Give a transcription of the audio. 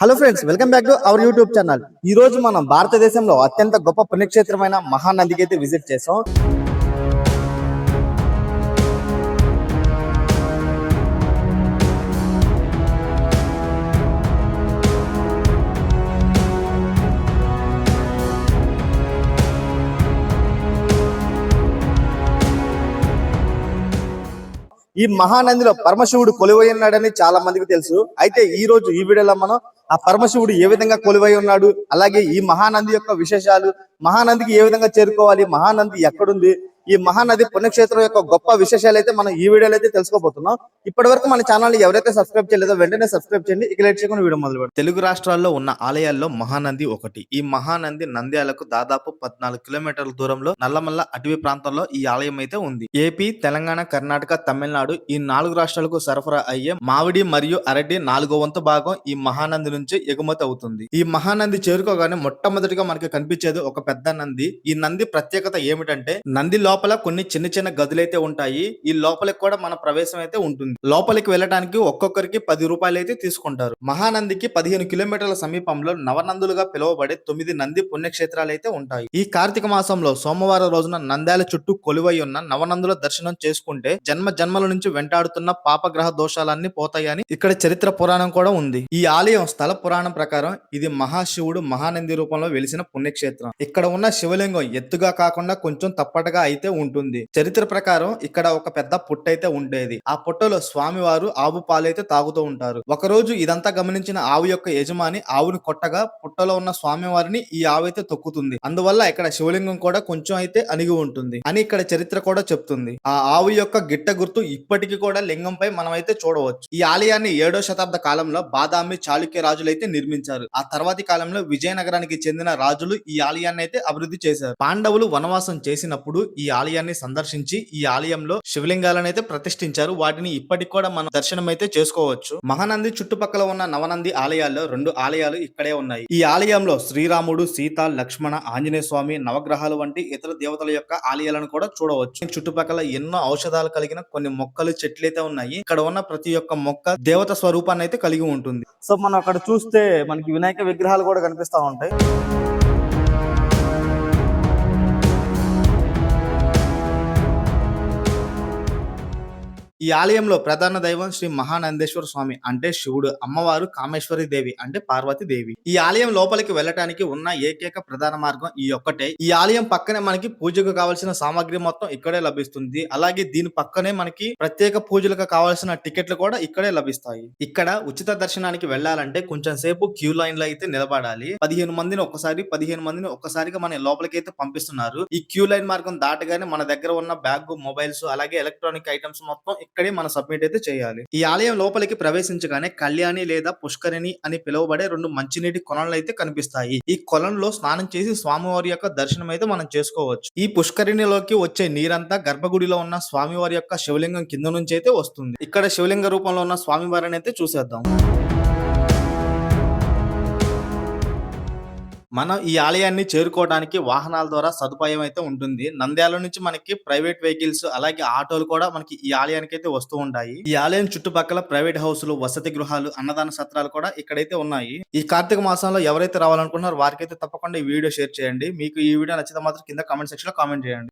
Hello friends welcome back to our YouTube channel ఈ రోజు మనం భారతదేశంలో అత్యంత గొప్ప పుణ్యక్షేత్రమైన మహానదికి అయితే విజిట్ చేసాం ఈ మహానందిలో పరమశివుడు కొలువై ఉన్నాడని చాలా మందికి తెలుసు. అయితే ఈ రోజు ఈ వీడియోలో మనం ఆ పరమశివుడు ఏ విధంగా కొలువై ఉన్నాడు అలాగే ఈ మహానంది యొక్క విశేషాలు మహానందికి ఏ విధంగా చేరుకోవాలి మహానంది ఎక్కడుంది ఈ మహానది పుణ్యక్షేత్రం యొక్క గొప్ప విశేషాలు అయితే మనం ఈ వీడియోలో అయితే తెలుసుకోబోతున్నాం. ఇప్పటి వరకు మన ఛానల్ ఎవరైతే సబ్స్క్రైబ్ చేయలేదో వెంటనే సబ్స్క్రైబ్ చేయండి. ఇక లేట్ చేయకుండా వీడియో మొదలు తెలుగు రాష్ట్రాల్లో ఉన్న ఆలయాల్లో మహానంది ఒకటి. ఈ మహానంది నంద్యాలకు దాదాపు పద్నాలుగు కిలోమీటర్ల దూరంలో నల్లమల్ల అటవీ ప్రాంతంలో ఈ ఆలయం అయితే ఉంది. ఏపీ తెలంగాణ కర్ణాటక తమిళనాడు ఈ నాలుగు రాష్ట్రాలకు సరఫరా అయ్యే మామిడి మరియు అరటి నాలుగో వంతు భాగం ఈ మహానంది నుంచి ఎగుమతి అవుతుంది. ఈ మహానంది చేరుకోగానే మొట్టమొదటిగా మనకి కనిపించేది ఒక పెద్ద నంది. ఈ నంది ప్రత్యేకత ఏమిటంటే నందిలో లోపల కొన్ని చిన్న చిన్న గదులైతే ఉంటాయి. ఈ లోపలికి కూడా మన ప్రవేశం అయితే ఉంటుంది. లోపలికి వెళ్ళడానికి ఒక్కొక్కరికి పది రూపాయలు అయితే తీసుకుంటారు. మహానందికి పదిహేను కిలోమీటర్ల సమీపంలో నవనందులుగా పిలువబడే తొమ్మిది నంది పుణ్యక్షేత్రాలు అయితే ఉంటాయి. ఈ కార్తీక మాసంలో సోమవారం రోజున నంద్యాల చుట్టూ కొలువై ఉన్న నవనందుల దర్శనం చేసుకుంటే జన్మ జన్మల నుంచి వెంటాడుతున్న పాపగ్రహ దోషాలన్నీ పోతాయని ఇక్కడ చరిత్ర పురాణం కూడా ఉంది. ఈ ఆలయం స్థల పురాణం ప్రకారం ఇది మహాశివుడు మహానంది రూపంలో వెలిసిన పుణ్యక్షేత్రం. ఇక్కడ ఉన్న శివలింగం ఎత్తుగా కాకుండా కొంచెం తప్పటగా అయితే ఉంటుంది. చరిత్ర ప్రకారం ఇక్కడ ఒక పెద్ద పుట్ట అయితే ఉండేది. ఆ పుట్టలో స్వామివారు ఆవు పాలైతే తాగుతూ ఉంటారు. ఒక రోజు ఇదంతా గమనించిన ఆవు యొక్క యజమాని ఆవుని కొట్టగా పుట్టలో ఉన్న స్వామివారిని ఈ ఆవు అయితే తొక్కుతుంది. అందువల్ల ఇక్కడ శివలింగం కూడా కొంచెం అయితే అణిగి ఉంటుంది అని ఇక్కడ చరిత్ర కూడా చెప్తుంది. ఆ ఆవు యొక్క గిట్ట గుర్తు ఇప్పటికీ కూడా లింగంపై మనం అయితే చూడవచ్చు. ఈ ఆలయాన్ని ఏడో శతాబ్ద కాలంలో బాదామి చాళుక్య రాజులు అయితే నిర్మించారు. ఆ తర్వాతి కాలంలో విజయనగరానికి చెందిన రాజులు ఈ ఆలయాన్ని అయితే అభివృద్ధి చేశారు. పాండవులు వనవాసం చేసినప్పుడు ఈ ఆలయాన్ని సందర్శించి ఈ ఆలయంలో శివలింగాలను అయితే ప్రతిష్ఠించారు. వాటిని ఇప్పటికి కూడా మనం దర్శనం అయితే చేసుకోవచ్చు. మహానంది చుట్టుపక్కల ఉన్న నవనంది ఆలయాల్లో రెండు ఆలయాలు ఇక్కడే ఉన్నాయి. ఈ ఆలయంలో శ్రీరాముడు సీత లక్ష్మణ ఆంజనేయ స్వామి నవగ్రహాలు వంటి ఇతర దేవతల యొక్క ఆలయాలను కూడా చూడవచ్చు. చుట్టుపక్కల ఎన్నో ఔషధాలు కలిగిన కొన్ని మొక్కలు చెట్లు అయితే ఉన్నాయి. ఇక్కడ ఉన్న ప్రతి ఒక్క మొక్క దేవత స్వరూపాన్ని అయితే కలిగి ఉంటుంది. సో మనం అక్కడ చూస్తే మనకి వినాయక విగ్రహాలు కూడా కనిపిస్తా ఉంటాయి. ఈ ఆలయంలో ప్రధాన దైవం శ్రీ మహానందేశ్వర స్వామి అంటే శివుడు అమ్మవారు కామేశ్వరి దేవి అంటే పార్వతి దేవి. ఈ ఆలయం లోపలికి వెళ్ళటానికి ఉన్న ఏకైక ప్రధాన మార్గం ఈ ఒక్కటే. ఈ ఆలయం పక్కనే మనకి పూజకు కావాల్సిన సామాగ్రి మొత్తం ఇక్కడే లభిస్తుంది. అలాగే దీని పక్కనే మనకి ప్రత్యేక పూజలకు కావాల్సిన టికెట్లు కూడా ఇక్కడే లభిస్తాయి. ఇక్కడ ఉచిత దర్శనానికి వెళ్ళాలంటే కొంచెం సేపు క్యూ లైన్లో అయితే నిలబడాలి. పదిహేను మందిని ఒక్కసారి పదిహేను మందిని ఒక్కసారిగా మన లోపలికి అయితే పంపిస్తున్నారు. ఈ క్యూ లైన్ మార్గం దాటగానే మన దగ్గర ఉన్న బ్యాగ్ మొబైల్స్ అలాగే ఎలక్ట్రానిక్ ఐటమ్స్ మొత్తం ఇక్కడే మనం సబ్మిట్ అయితే చేయాలి. ఈ ఆలయం లోపలికి ప్రవేశించగానే కళ్యాణి లేదా పుష్కరిణి అని పిలువబడే రెండు మంచినీటి కొలనులు అయితే కనిపిస్తాయి. ఈ కొలంలో స్నానం చేసి స్వామివారి యొక్క దర్శనం అయితే మనం చేసుకోవచ్చు. ఈ పుష్కరిణిలోకి వచ్చే నీరంతా గర్భగుడిలో ఉన్న స్వామివారి యొక్క శివలింగం కింద నుంచి అయితే వస్తుంది. ఇక్కడ శివలింగ రూపంలో ఉన్న స్వామివారిని అయితే చూసేద్దాం. మనం ఈ ఆలయాన్ని చేరుకోవడానికి వాహనాల ద్వారా సదుపాయం అయితే ఉంటుంది. నంద్యాల నుంచి మనకి ప్రైవేట్ వెహికల్స్ అలాగే ఆటోలు కూడా మనకి ఈ ఆలయానికి అయితే వస్తూ ఉంటాయి. ఈ ఆలయం చుట్టుపక్కల ప్రైవేట్ హౌసులు వసతి గృహాలు అన్నదాన సత్రాలు కూడా ఇక్కడైతే ఉన్నాయి. ఈ కార్తీక మాసంలో ఎవరైతే రావాలనుకుంటున్నారో వారికైతే తప్పకుండా ఈ వీడియో షేర్ చేయండి. మీకు ఈ వీడియో నచ్చితే మాత్రం కింద కామెంట్ సెక్షన్లో కామెంట్ చేయండి.